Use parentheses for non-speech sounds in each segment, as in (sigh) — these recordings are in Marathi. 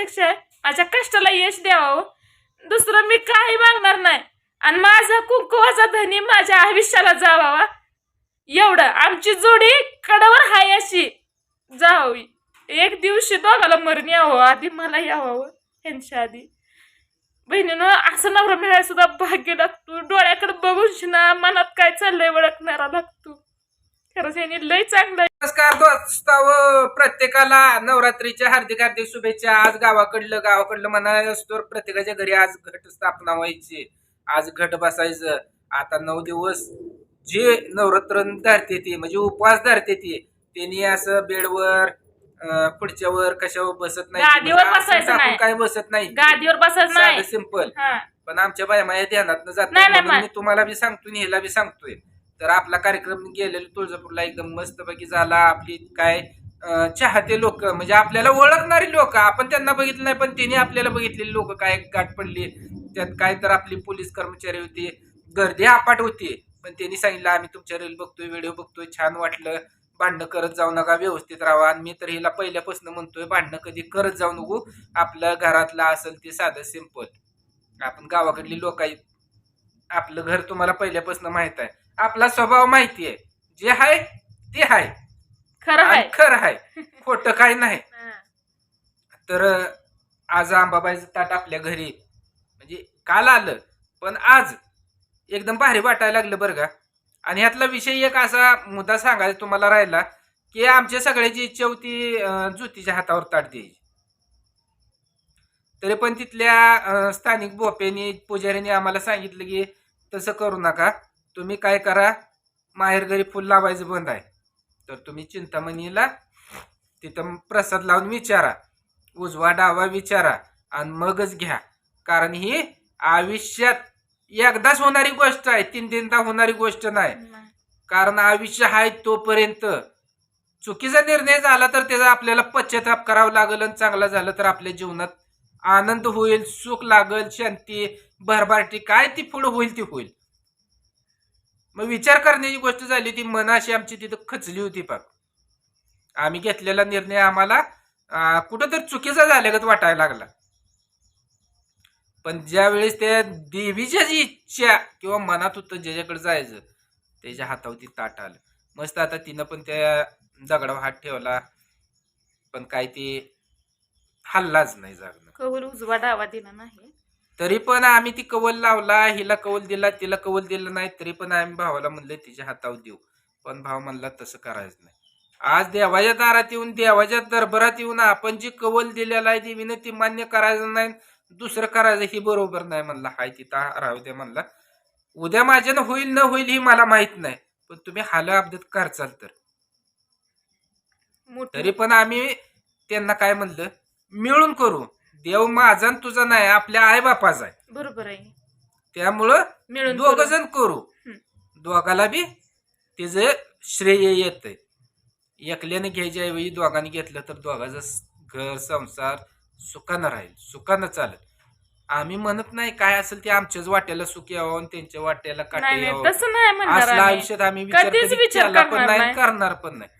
अपेक्षा माझ्या कष्टाला यश द्यावं हो. दुसरं मी काही मागणार नाही. आणि माझा कुंकुवाचा धनी माझ्या आयुष्याला जावावा. एवढं. आमची जोडी कडवर हाय अशी. जावी एक दिवशी दोघाला मरण यावं हो. आधी मला यावं हो. ह्यांच्या आधी. बहिणीनं असं नवरा मिळायला सुद्धा भाग्य लागतो. डोळ्याकडे बघून शिना मनात काय चाललंय ओळखणारा लागतो. खरंच यांनी लय चांगलं नमस्कार दोस्ताव प्रत्येकाला नवरात्रीच्या हार्दिक हार्दिक शुभेच्छा. आज गावाकडलं गावाकडलं म्हणायला असतो प्रत्येकाच्या घरी आज घट स्थापना व्हायची. आज घट बसायचं. आता नऊ दिवस जे नवरात्र धरते ती म्हणजे उपवास धरते ती त्यांनी असं बेडवर अं, खुर्च्यावर कशावर बसत नाही. गादीवर म्हणजे बसायचं नाही. काय बसत नाही. गादीवर बसत नाही. सिंपल हा. पण आमच्या बाया माया ध्यानात जात नाही, नाही, म्हणून मी तुम्हाला बी सांगतोय आणि ह्याला बी सांगतोय. तर आपला कार्यक्रम गेलेला तुळजापूरला एकदम मस्तपैकी झाला. आपली काय चाहते लोक म्हणजे आपल्याला ओळखणारी लोक आपण त्यांना बघितलं नाही पण त्यांनी आपल्याला बघितलेली लोक काय गाठ पडली. त्यात काय तर आपली पोलीस कर्मचारी होती गर्दी अपाट होती. पण त्यांनी सांगितलं आम्ही तुमच्या रील बघतोय व्हिडिओ बघतोय छान वाटलं. भांडणं करत जाऊ नका व्यवस्थित राहा. आणि मी तर हिला पहिल्यापासून म्हणतोय भांडणं कधी करत जाऊ नको. आपल्या घरातलं असेल ते साधं सिंपल आपण गावाकडली लोक आहेत. आपलं घर तुम्हाला पहिल्यापासून माहीत आहे. आपला स्वभाव माहिती आहे. जे आहे ते आहे. खरं आणि आहे. खरं आहे. (laughs) खोटं काय नाही. हा. तर आज आंबाबाईचं ताट आपल्या घरी म्हणजे काल आलं पण आज एकदम भारी वाटायला लागलं बरं का. आणि ह्यातला विषय एक असा मुद्दा सांगायचा तुम्हाला राहिला की आमच्या सगळ्याची इच्छा होती अं, ज्योतीच्या हातावर ताट द्यायची. तरी पण तिथल्या अं, स्थानिक बोप्यानी पुजाऱ्यांनी आम्हाला सांगितलं की तसं करू नका. तुम्ही काय करा माहेर घरी फुल लावायचं बंद आहे. तर तुम्ही चिंतामणीला तिथं प्रसाद लावून विचारा उजवा डावा विचारा आणि मगच घ्या. कारण ही आयुष्यात एकदाच होणारी गोष्ट आहे तीन तीनदा होणारी गोष्ट नाही. कारण आयुष्य आहे तोपर्यंत. चुकीचा निर्णय झाला तर त्याचा आपल्याला पश्चाताप करावा लागेल आणि चांगला झालं तर आपल्या जीवनात आनंद होईल सुख लागेल शांती भरभराटी काय ती पुढं होईल ती होईल. मग विचार करण्याची गोष्ट झाली ती मनाशी आमची तिथं खचली होती पाक आम्ही घेतलेला निर्णय आम्हाला कुठंतरी चुकीचा झाल्यागत वाटायला लागला. पण ज्यावेळेस त्या देवीच्या जी इच्छा किंवा मनात होतं ज्याच्याकडे जायचं त्याच्या हातावरती ताट आलं. मस्त आता तिनं पण त्या दगडावर हात ठेवला पण काय ते हल्लाच नाही जागणं. कौल उजवा डावा दिला नाही. तरी पण आम्ही ती कवल लावला हिला कवल दिला तिला कवल दिलं नाही तरी पण आम्ही भावाला म्हणलं तिच्या हातावर देऊ. पण भाव म्हणला तसं करायचं नाही. आज देवाच्या दारात येऊन देवाच्या दरबारात येऊन आपण जी कवल दिलेला आहे ती मान्य करायचं नाही दुसरं करायचं ही बरोबर नाही म्हणला. हाय तिथं राहू दे म्हणला. उद्या माझ्यानं होईल न होईल ही मला माहीत नाही. पण तुम्ही हाल अपडेट करचाल तर. तरी पण आम्ही त्यांना काय म्हणलं मिळून करू. देव माझा आणि तुझा नाही आपल्या आईबापाचा आहे बरोबर आहे त्यामुळं मिळून दोघ करू. जण करू हं. दोघाला बी त्याचं श्रेय येत एकल्याने घ्यायच्या ऐवजी दोघांनी घेतलं तर दोघाचं स- घर संसार सुखानं राहील सुखानं चालेल आम्ही म्हणत नाही काय असेल ते आमच्याच वाट्याला सुख यावं आणि त्यांच्या वाट्याला काटे नाही नाही यावं तसं नाही म्हणणार असला आम्ही. आयुष्यात आम्ही विचार कधीच कधी विचार केला पण करणार नाही नाही. करणार पण नाही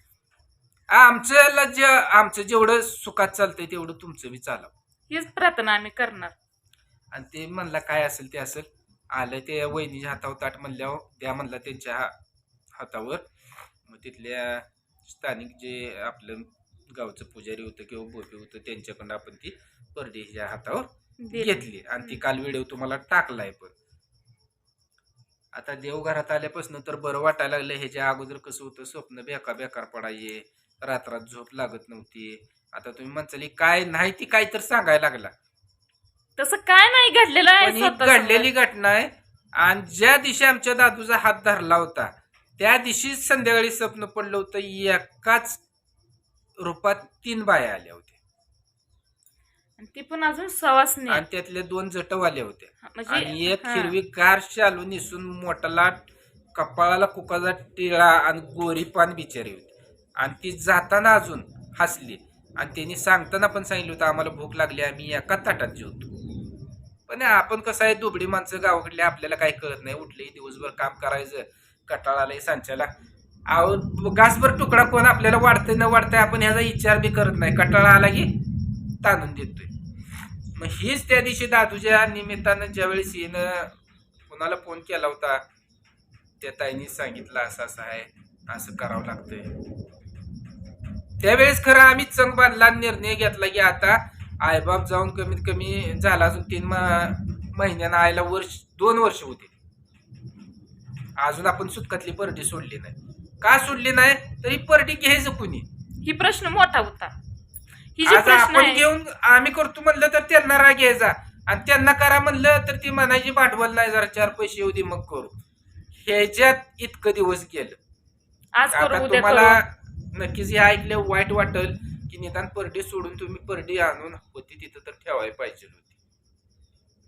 आमच्याला जे आमचं जेवढं सुखात चालतंय तेवढं तुमचं बी चालावं हीच प्रार्थना आम्ही करणार. आणि ते म्हणला काय असेल ते असेल. आलं ते वहिनीच्या हातावर ताट म्हणल्यावर त्या म्हणला त्यांच्या हा- हातावर. मग तिथल्या स्थानिक जे आपलं गावचं पुजारी होतं किंवा बोपे होतं त्यांच्याकडून आपण ती परदेशीच्या हातावर दिली. घेतली. आणि ती काल व्हिडिओ तुम्हाला टाकलाय पण. आता देवघरात आल्यापासून तर बरं वाटायला लागलं ह्याच्या अगोदर कसं होतं स्वप्न बेकार बेकार पडाये रात्रात झोप लागत नव्हती. आता तुम्ही म्हणचाली काय नाही ती काय तर सांगायला लागला. तसं काय नाही घडलेलं आहे ही स्वतः घडलेली घटना आहे. आणि ज्या दिवशी आमच्या दादूचा हात धरला होता त्या दिवशी संध्याकाळी स्वप्न पडलं होतं एकाच रूपात तीन बाया आल्या होत्या. आणि ती पण अजून सवासनी आणि त्यातल्या दोन जटवाल्या होत्या. म्हणजे आणि एक हा. हिरवी गार शालू निसून मोठाला कपाळाला कुकाचा टिळा आणि गोरी पान बिचारी होती. आणि ती जाताना अजून हसली. आणि त्यांनी सांगताना पण सांगितलं होतं आम्हाला भूक लागली आम्ही एका ताटात जेवतो? पण आपण कसं आहे दुबडी माणसं गावाकडली आपल्याला काही कळत नाही. उठले दिवसभर काम करायचं कटाळा सांच्याला. अहो घासभर तुकडा कोण आपल्याला वाढतंय न वाढतंय आपण ह्याचा विचार बी करत नाही. कटाळा आला की ताणून देतोय. मग हीच त्या दिवशी दादूच्या निमित्तानं ज्यावेळेस येणं कोणाला फोन केला होता त्या ताईने सांगितलं असं असं आहे असं करावं लागतंय. त्यावेळेस खरं आम्ही चंग बांधला निर्णय घेतला की आता आईबाप जाऊन कमीत कमी झाला अजून तीन महिन्यानं आईला वर्ष दोन वर्ष होते. अजून आपण सुटकातली परडी सोडली नाही. का सोडली नाही? तरी परडी घ्यायचं कुणी? ही प्रश्न मोठा होता. ही जी आज प्रश्न आपण आहे घेऊन आम्ही करतो म्हणलं तर त्यांना राग घ्यायचा आणि त्यांना करा म्हणलं तर ती म्हणायची भांडवल नाही जरा चार पैसे येऊ दे मग करू. ह्याच्यात इतकं दिवस गेलं. आज आता करू. उद्या तुम्हाला करू नक्कीच हे ऐकलं वाईट वाटेल की निदान परडी सोडून तुम्ही परडी आणून होती तिथं तर ठेवायला पाहिजे होती.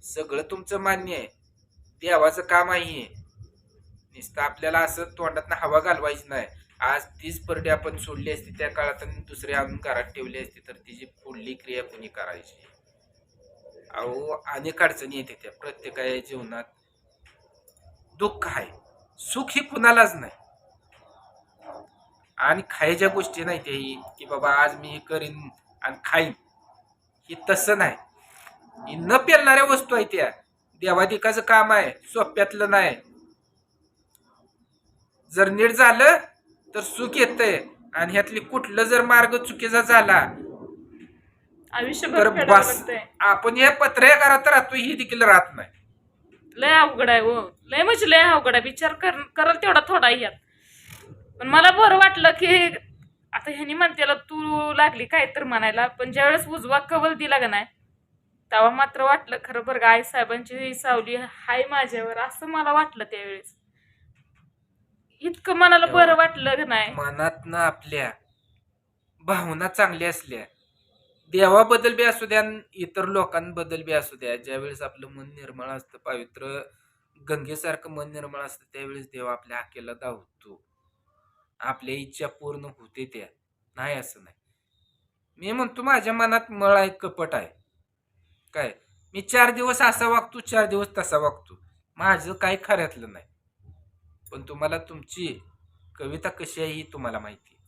सगळं तुमचं मान्य आहे. देवाचं काम आहे. नुसतं आपल्याला असं तोंडातनं हवा घालवायची नाही. आज तीच परडी आपण सोडली असती त्या काळात आणि दुसरी आणून घरात ठेवली असती तर तिची पुढली क्रिया कुणी करायची? अहो अनेक अडचणी येते त्या प्रत्येकाच्या जीवनात. दुःख आहे. सुख ही कुणालाच नाही. आणि खायच्या गोष्टी नाही ते की बाबा आज मी हे करीन आणि खाईन. ही तसं नाही. ही न पेलणाऱ्या वस्तू आहेत त्या. देवादिकाचं काम आहे सोप्यातलं नाही. जर नीट झालं तर सुख येतंय आणि ह्यातली कुठलं जर मार्ग चुकीचा झाला आयुष्यभर तर बस. आपण या पत्र्या घरात राहतो ही देखील राहत नाही. लय अवघड आहे हो. लय म्हणजे लय अवघड आहे. विचार कर करल तेवढा थोडा यात. पण मला बरं वाटलं की आता ह्यानी म्हणतेला तू लागली काय? तर म्हणायला पण ज्यावेळेस उजवा कवल दिला का नाही तेव्हा मात्र वाटलं खरं बरं आई साहेबांची सावली हाय माझ्यावर असं मला वाटलं त्यावेळेस. इतकं मनाला बरं वाटलं का नाही? मनातनं आपल्या भावना चांगल्या असल्या. देवाबद्दल बी असू द्या आणि इतर लोकांबद्दल बी असू द्या. ज्यावेळेस आपलं मन निर्मळ असतं पवित्र गंगेसारखं मन निर्मळ असतं त्यावेळेस देव आपल्या हाकेला धावतो. आपल्या इच्छा पूर्ण होते त्या. नाही असं नाही. मी म्हणतो माझ्या मनात मळ आहे कपट आहे. काय? मी चार दिवस असा वागतो चार दिवस तसा वागतो. माझं काही खऱ्यातलं नाही. पण तुम्हाला तुमची कविता कशी आहे ही तुम्हाला माहिती आहे.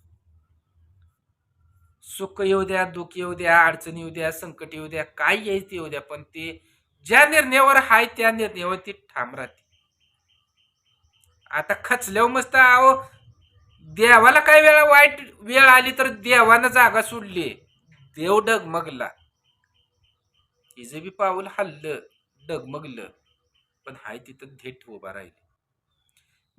सुख येऊ द्या दुःख येऊ द्या अडचणी येऊ द्या संकट येऊ द्या काय यायचं येऊ द्या पण ते ज्या निर्णयावर हाय त्या निर्णयावर ती ठाम राहते. आता खचल्यावर मस्त आहो देवाला काय वेळा वाईट वेळ आली तर देवानं जागा सोडली. देव डगमगला. हिचं बी पाऊल हल्लं डगमगलं. पण हाय तिथं थेट उभा राहिली.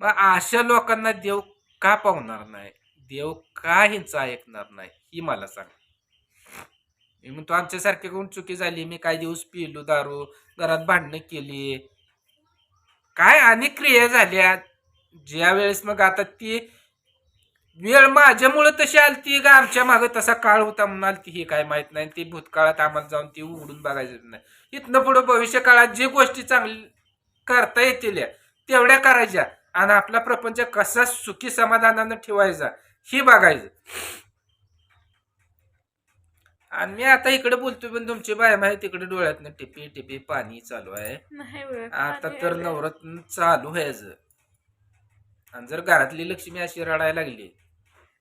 मग अशा लोकांना देव का पावणार नाही? देव का ह्यांचं ऐकणार नाही? ही मला सांग. मी म्हणतो आमच्यासारखे कोण चुकी झाली? मी काही दिवस पिलो दारू घरात भांडणं केली. काय अनेक क्रिया झाल्या. ज्या वेळेस मग आता ती वेळ माझ्यामुळं तशी आलती का आमच्या मागं तसा काळ होता म्हणून आलती हे काय माहीत नाही. ती भूतकाळात आम्हाला जाऊन ती उघडून बघायचं नाही. इथनं पुढं भविष्य काळात जे गोष्टी चांगली करता येतील तेवढ्या करायच्या. आणि आपला प्रपंच कसा सुखी समाधानानं ठेवायचा हे बघायचं. आणि मी आता इकडे बोलतोय पण तुमची बाय माहिती तिकडे डोळ्यातनं टिपी टिपी पाणी चालू आहे. आता तर नवरात्र चालू व्हायचं. आणि जर घरातली लक्ष्मी अशी रडायला लागली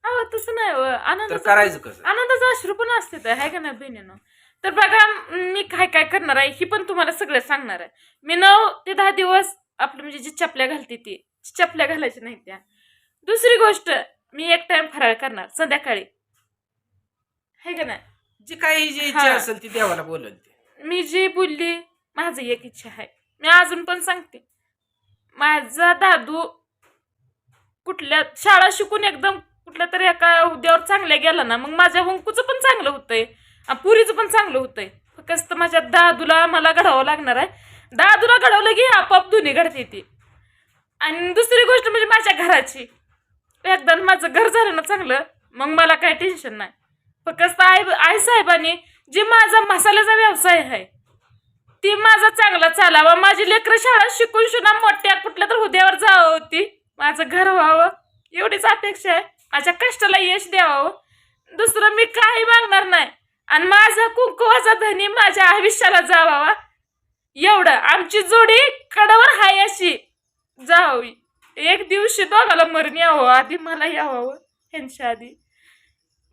अहो तसं नाही हो. तर आनंदाचं करायचं कसं? आनंदाचं अश्रू पण असते तर आहे का नाही बहिणीनं? तर बघा मी काय काय करणार आहे ही पण तुम्हाला सगळं सांगणार आहे. मी नऊ ते दहा दिवस आपलं म्हणजे जी चपल्या घालते ती चपल्या घालायच्या नाही त्या. दुसरी गोष्ट मी एक टाइम फराळ करणार संध्याकाळी. आहे का नाही? जी काही जी इच्छा हा. असेल ती देवाला बोलल ते मी जी बोलली माझं एक इच्छा आहे. मी अजून पण सांगते. माझा दादू कुठल्या शाळा शिकून एकदम कुठल्या तरी एका उद्यावर चांगल्या गेला ना मग माझ्या हुंकूचं पण चांगलं होतंय. आणि पुरीचं पण चांगलं होतंय. फक्त माझ्या दादूला मला घडावं लागणार आहे. दादूला घडवलं की आपोआप दोन्ही घडते ती. आणि दुसरी गोष्ट म्हणजे माझ्या घराची. एकदा माझं घर झालं ना चांगलं मग मला काही टेन्शन नाही. फक्त आई आई साहेबांनी जे माझा मसाल्याचा व्यवसाय आहे ती माझा चांगला चालावा. माझी लेकरं शाळा शिकून शुना मोठ्या कुठल्या तर हुद्यावर जावं होती. माझं घर व्हावं. एवढीच अपेक्षा आहे. माझ्या कष्टाला यश द्यावं हो. दुसरं मी काही मागणार नाही. आणि माझा कुंकुवाचा धनी माझ्या आयुष्याला जावावा. एवढं. आमची जोडी कडवर हाय अशी. जावी. एक दिवशी दोघाला मरण यावं. आधी मला यावं. ह्यांच्या आधी.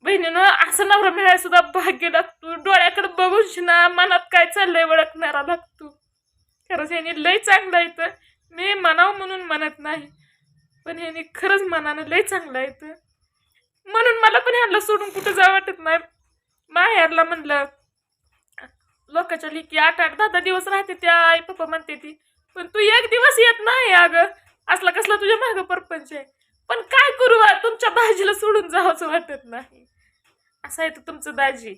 बहिणीनं असं नवरा मिळायला सुद्धा भाग्य लागतो. डोळ्याकडे बघून शिना मनात काय चाललंय ओळखणारा लागतो. खरंच ह्यानी लय चांगलं येतं मी म्हणावं म्हणून म्हणत नाही. पण ह्याने खरंच मनानं लय चांगलं आहे तर म्हणून मला पण ह्याला सोडून कुठं जावं वाटत नाही. माहेरला म्हणलं लोकांच्या लिखी आठ आठ दहा दहा दिवस राहते त्या आई पप्पा म्हणते ती पण तू एक दिवस येत नाही अगं. असला कसला तुझ्या मागं परपंच आहे. पण काय करू बा, तुमच्या दाजीला सोडून जावंच वाटत नाही. असं आहे तर तुमचं दाजी.